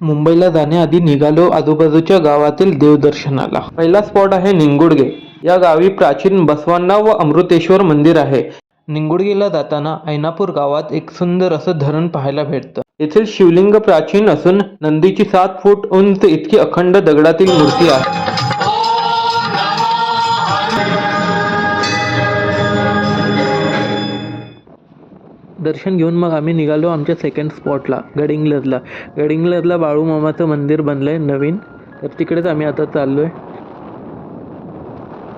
मुंबईला जाण्याआधी निघालो आजूबाजूच्या गावातील देवदर्शनाला. पहिला स्पॉट आहे निंगुडगे. या गावी प्राचीन बसवांना व अमृतेश्वर मंदिर आहे. निंगुडगेला जाताना ऐनापूर गावात एक सुंदर असं धरण पाहायला भेटतं. येथील शिवलिंग प्राचीन असून नंदीची सात फूट उंच इतकी अखंड दगडातील मूर्ती आहे. दर्शन घेऊन मग आम्ही निघालो आमच्या सेकंड स्पॉटला गडिंग्लजला गडिंग्लजला बाळूमामाचं मंदिर बनलं आहे नवीन. तर तिकडेच आम्ही आता चाललो आहे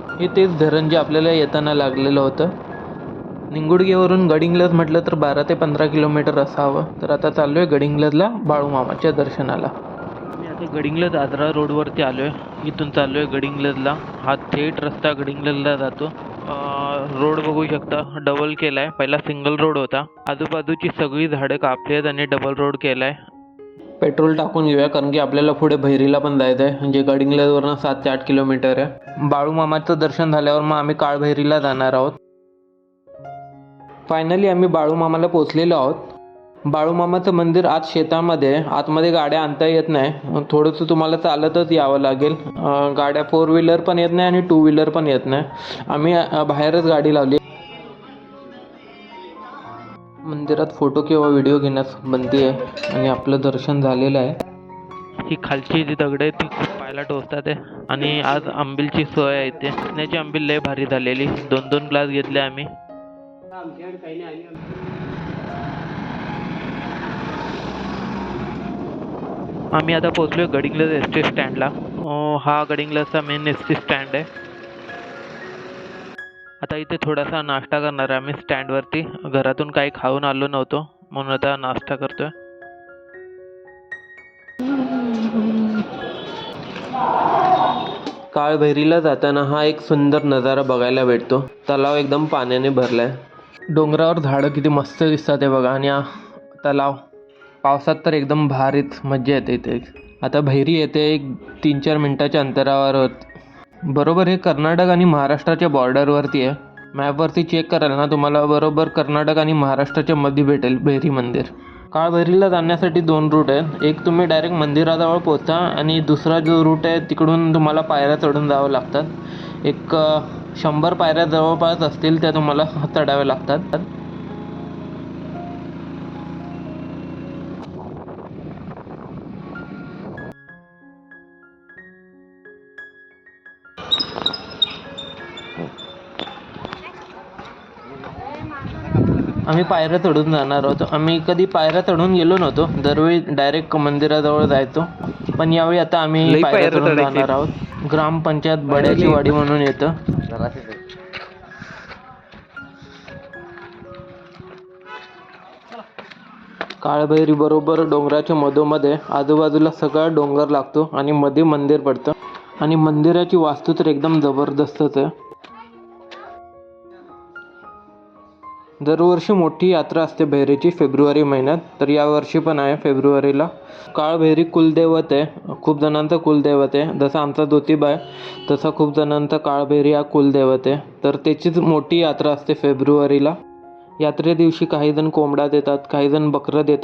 हे तेच धरण जे आपल्याला येताना लागलेलं होतं. निंगुडगेवरून गडिंग्लज म्हटलं तर बारा ते पंधरा किलोमीटर असावं. तर आता चाललोय गडिंग्लजला बाळूमामाच्या दर्शनाला. मी आता गडिंग्लज आजरा रोडवरती आलो आहे इथून चाललोय गडिंग्लजला हा थेट रस्ता गडिंग्लजला जातो. रोड बघू शकता. डबल केलाय. पहिला सिंगल रोड होता. आजूबाजूची सगळी झाडं कापली आहेत आणि डबल रोड केलाय. पेट्रोल टाकून घेऊया कारण की आपल्याला पुढे भैरीला पण जायचं आहे म्हणजे गडिंग्लजवरनं सात ते आठ किलोमीटर आहे बाळूमामाचं दर्शन झाल्यावर मग आम्ही काळभैरीला जाणार आहोत. फायनली आम्ही बाळूमामाला पोचलेलो आहोत. बाळूमामाचं मंदिर आत शेतामध्ये आतमध्ये गाड्या आणता येत नाही. थोडंसं तुम्हाला चालतच यावं लागेल. गाड्या फोर व्हीलर पण येत नाही आणि टू व्हीलर पण येत नाही. आम्ही बाहेरच गाडी लावली. मंदिरात फोटो किंवा व्हिडिओ घेण्यास बंदी आहे आणि आपलं दर्शन झालेलं आहे. ही खालची जी दगड आहे ती खूप पायाला टोचतात आहे. आणि आज आंबीलची सोय आहे इथे. पिण्याची आंबील लय भारी झालेली. दोन दोन ग्लास घेतले आम्ही आम्ही आता पोहोचलोय गडिंग्लज एस टी स्टँडला. हा गडिंग्लजचा मेन एस टी स्टँड आहे. आता इथे थोडासा नाश्ता करणार आहे आम्ही स्टँडवरती. घरातून काही खाऊन आलो नव्हतो म्हणून आता नाश्ता करतोय. काळभैरीला जाताना हा एक सुंदर नजारा बघायला भेटतो. तलाव एकदम पाण्याने भरलाय. डोंगरावर झाडं किती मस्त दिसतात हे बघा. आणि तलाव पावसात तर एकदम भारीच मज्जा येते इथे. आता भैरी येते एक तीन चार मिनटाच्या अंतरावर. होत बरोबर हे कर्नाटक आणि महाराष्ट्राच्या बॉर्डरवरती आहे. मॅपवरती चेक कराल ना तुम्हाला बरोबर कर्नाटक आणि महाराष्ट्राच्या मध्ये भेटेल भैरी मंदिर. काळभैरीला जाण्यासाठी दोन रूट आहेत. एक तुम्ही डायरेक्ट मंदिराजवळ पोहता आणि दुसरा जो रूट आहे तिकडून तुम्हाला पायऱ्या चढून जावं लागतात. एक शंभर पायऱ्या जवळपास असतील त्या तुम्हाला चढाव्या लागतात. आम्ही पायऱ्या चढून जाणार आहोत आम्ही कधी पायऱ्या चढून गेलो नव्हतो. दरवेळी डायरेक्ट मंदिराजवळ जायचो. पण यावेळी आता आम्ही पायऱ्या चढून जाणार आहोत. ग्रामपंचायत बड्याची वाडी म्हणून येतं. काळभैरी बरोबर डोंगराच्या मधोमध्ये आजूबाजूला सगळा डोंगर लागतो आणि मध्ये मंदिर पडतं. आणि मंदिराची वास्तू तर एकदम जबरदस्तच आहे. दरवर्षी मोठी यात्रा असते भैरीची फेब्रुवारी महिन्यात. तर यावर्षी पण आहे फेब्रुवारीला. काळभैरी कुलदैवत आहे. खूप जणांचं कुलदैवत आहे. जसं आमचा ज्योतिबा आहे तसा खूप जणांचा काळभैरी हा कुलदैवत आहे. तर त्याचीच मोठी यात्रा असते फेब्रुवारीला. यात्रे दिवशी काही जण कोंबडा देतात काही जण बकरं देतात.